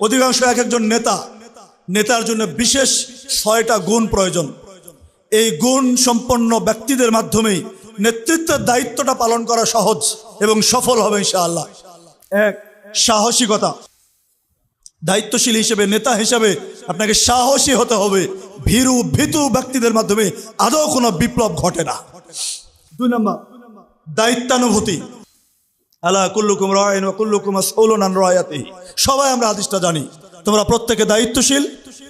অধিকাংশ এক একজন নেতা, নেতার জন্য বিশেষ ছয়টা গুণ প্রয়োজন। এই গুণ সম্পন্ন ব্যক্তিদের মাধ্যমেই নেতৃত্বের দায়িত্বটা পালন করা সহজ এবং সফল হবে ইনশাআল্লাহ। এক, সাহসিকতা। দায়িত্বশীল হিসেবে, নেতা হিসেবে আপনাকে সাহসী হতে হবে। ভীরু, ভীতু ব্যক্তিদের মাধ্যমে আদৌ কোনো বিপ্লব ঘটে না। দুই নম্বর, দায়িত্বানুভূতি। আলা কুল্লুকুম রায়ন ওয়া কুল্লুকুম আন সবাই আমরা হাদিসটা জানি। তোমরা প্রত্যেকে দায়িত্বশীল,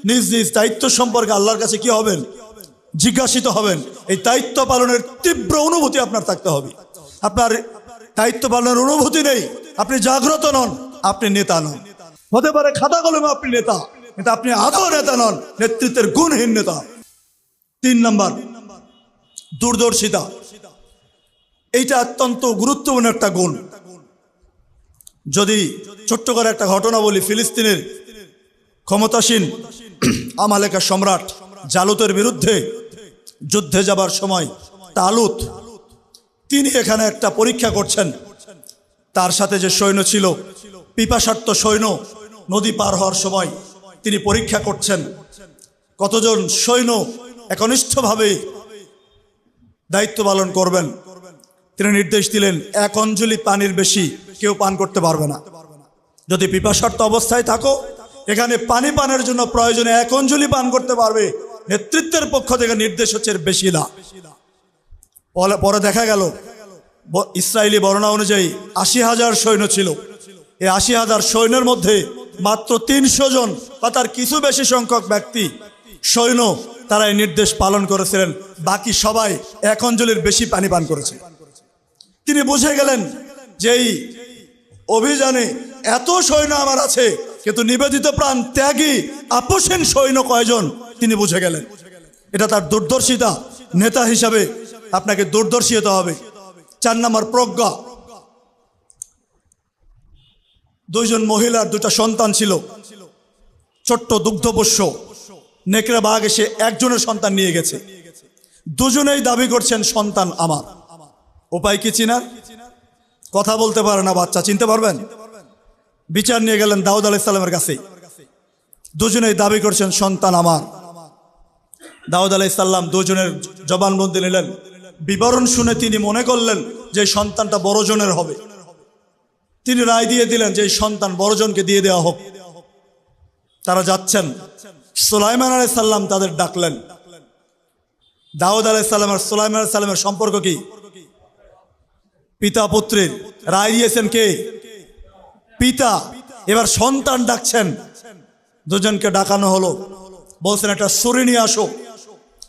নিজ নিজ দায়িত্ব সম্পর্কে আল্লাহর কাছে কি হবেন? জিজ্ঞাসিত হবেন। এই দায়িত্ব পালনের তীব্র অনুভূতি আপনার থাকতে হবে। আপনার দায়িত্ব পালনের অনুভূতি নেই। আপনি জাগ্রত নন, আপনি নেতা নন। হতে পারে খাতা কলমে আপনি নেতা, কিন্তু আপনি আদৌ নেতা নন, নেতৃত্বের গুণহীন নেতা। তিন নম্বর, দূরদর্শিতা। এইটা অত্যন্ত গুরুত্বপূর্ণ একটা গুণ। যদি ছোট্ট করে একটা ঘটনা বলি, ফিলিস্তিনের ক্ষমতাসীন আমালেকা সম্রাট জালুতের বিরুদ্ধে যুদ্ধে যাবার সময় তালুত, তিনি এখানে একটা পরীক্ষা করছেন। তার সাথে যে সৈন্য ছিল পিপাসার্থ সৈন্য নদী পার হওয়ার সময় তিনি পরীক্ষা করছেন। কতজন সৈন্য একনিষ্ঠভাবে দায়িত্ব পালন করবেন? তিনি নির্দেশ দিলেন, এক অঞ্জলি পানির বেশি কেউ পান করতে পারবে না। যদি পিপাসার্থ অবস্থায় থাকো, এখানে পানি পানের জন্য প্রয়োজনে এক অঞ্জলি পান করতে পারবে। নেতৃত্বের পক্ষ থেকে নির্দেশ হচ্ছে বেশি না। পরে দেখা গেল ইসরায়েলি বর্ণনা অনুযায়ী আশি হাজার সৈন্য ছিল। এই আশি হাজার সৈন্যের মধ্যে মাত্র তিনশো জন বা তার কিছু বেশি সংখ্যক ব্যক্তি সৈন্য তারা এই নির্দেশ পালন করেছিলেন। বাকি সবাই এক অঞ্জলির বেশি পানি পান করেছে। তিনি বুঝে গেলেন যে এই অভিযানে এত সৈন্য আমার আছে, কিন্তু নিবেদিত প্রাণ ত্যাগী, আপোষহীন সৈন্য কয়জন? তিনি বুঝে গেলেন। এটা তার দূরদর্শিতা। নেতা হিসাবে আপনাকে দূরদর্শী হতে হবে। চার নম্বর প্রজ্ঞা। দুইজন মহিলার দুটা সন্তান ছিল। ছোট্ট দুগ্ধপোষ্য নেকড়া বাঘ এসে একজনের সন্তান নিয়ে গেছে। দুজনেই দাবি করছেন, সন্তান আমার। উপায় কি চিনার? কথা বলতে পারে না বাচ্চা, চিনতে পারবেন? বিচার নিয়ে গেলেন দাউদ আলাইসাল্লামের কাছে দুজনেই দাবি করছেন, সন্তান আমার। দাউদ আলাইসাল্লাম দুজনের জবানবন্দি নিলেন। বিবরণ শুনে তিনি মনে করলেন যে সন্তানটা বড়জনের হবে। তিনি রায় দিয়ে দিলেন যে সন্তান বড়জনকে দিয়ে দেওয়া হোক। তারা যাচ্ছেন। সুলাইমান আলাইসাল্লাম তাদের ডাকলেন। দাউদ আলাইসাল্লাম আর সুলাইমান আলাইসাল্লামের সম্পর্ক কি? পিতা পুত্রের রায় দিয়েছেন কে? পিতা। এবার সন্তান ডাকছেন। দুজনকে ডাকানো হলো। বলছেন, একটা ছুরি নিয়ে আসো।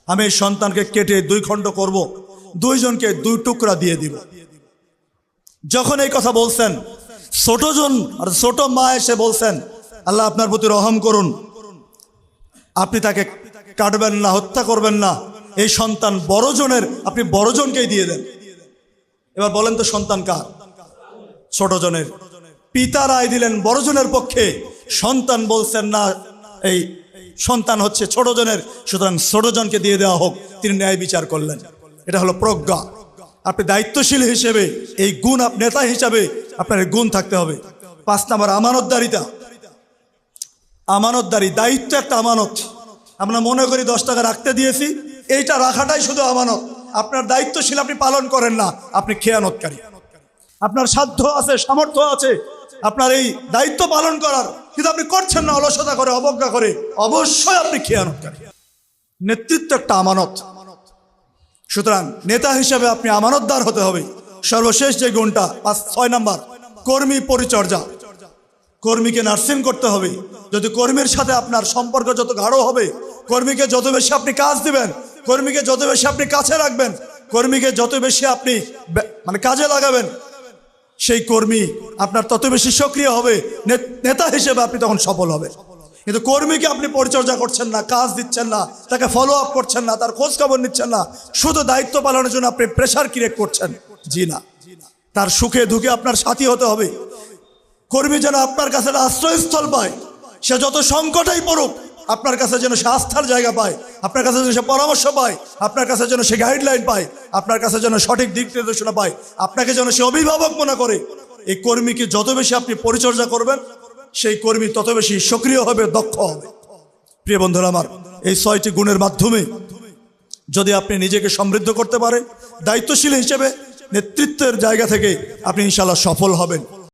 আমি এই সন্তানকে কেটে দুই খণ্ড করব। দুইজনকে দুই টুকরা দিয়ে দিব। যখন এই কথা বলছেন ছোটজন আর ছোট মা এসে বলছেন, আল্লাহ আপনার প্রতি রহম করুন। আপনি তাকে কাটবেন না, হত্যা করবেন না। এই সন্তান বড়জনের আপনি বড়জনকেই দিয়ে দেন। এবার বলেন তো সন্তান কার? ছোটজনের পিতা রায় দিলেন বড়জনের পক্ষে। সন্তান বলছেন, না, এই সন্তান হচ্ছে ছোটজনের সুতরাং ছোটজনকে দিয়ে দেওয়া হোক। তিনি ন্যায় বিচার করলেন। এটা হলো প্রজ্ঞা। আপনি দায়িত্বশীল হিসেবে, এই গুণ আপ, নেতা হিসাবে আপনার গুণ থাকতে হবে। পাঁচ নাম্বার, আমানতদারিতা। আমানতদারি, দায়িত্ব একটা আমানত। আমরা মনে করি দশ টাকা রাখতে দিয়েছি, এইটা রাখাটাই শুধু আমানত। আপনার দায়িত্বশীল আপনি পালন করেন না, আপনি খেয়ানতকারী। আপনার সাধ্য আছে, সামর্থ্য আছে, আপনার এই দায়িত্ব পালন করার। কিন্তু আপনি করছেন না, অলসতা করে, অবজ্ঞা করে, অবশ্যই আপনি খেয়ানতকারী। নেতৃত্ব একটা আমানত। সুতরাং নেতা হিসেবে আপনি আমানতদার হতে হবে। সর্বশেষ যে গুণটা, পাঁচ, ছয় নাম্বার, কর্মী পরিচর্যা। কর্মীকে নার্সিং করতে হবে। যদি কর্মীর সাথে আপনার সম্পর্ক যত গাঢ় হবে, কর্মীকে যত বেশি আপনি কাজ দিবেন কর্মীকে যত বেশি আপনি কাছে রাখবেন, কর্মীকে যত বেশি আপনি মানে কাজে লাগাবেন, সেই কর্মী আপনার তত বেশি সক্রিয় হবে নেতা হিসেবে আপনি তখন সফল হবে। কিন্তু কর্মীকে আপনি পরিচর্যা করছেন না, কাজ দিচ্ছেন না, তাকে ফলো আপ করছেন না, তার খোঁজ খবর নিচ্ছেন না, শুধু দায়িত্ব পালনের জন্য আপনি প্রেশার ক্রিয়েট করছেন। জি না। তার সুখে দুঃখে আপনার সাথী হতে হবে। কর্মী যেন আপনার কাছে আশ্রয়স্থল পায়, সে যত সংকটেই পড়ুক আপনার কাছে যেন সে আস্থার জায়গা পায়, আপনার কাছে যেন সে পরামর্শ পায়, আপনার কাছে যেন সে গাইডলাইন পায়, আপনার কাছে যেন সঠিক দিক নির্দেশনা পায়, আপনাকে যেন সে অভিভাবক মনে করে। এই কর্মীকে যত বেশি আপনি পরিচর্যা করবেন, সেই কর্মী তত বেশি সক্রিয় হবে, দক্ষ হবে। প্রিয় বন্ধুরা আমার, এই ছয়টি গুণের মাধ্যমে যদি আপনি নিজেকে সমৃদ্ধ করতে পারেন, দায়িত্বশীল হিসেবে নেতৃত্বের জায়গা থেকে আপনি ইনশাল্লাহ সফল হবেন।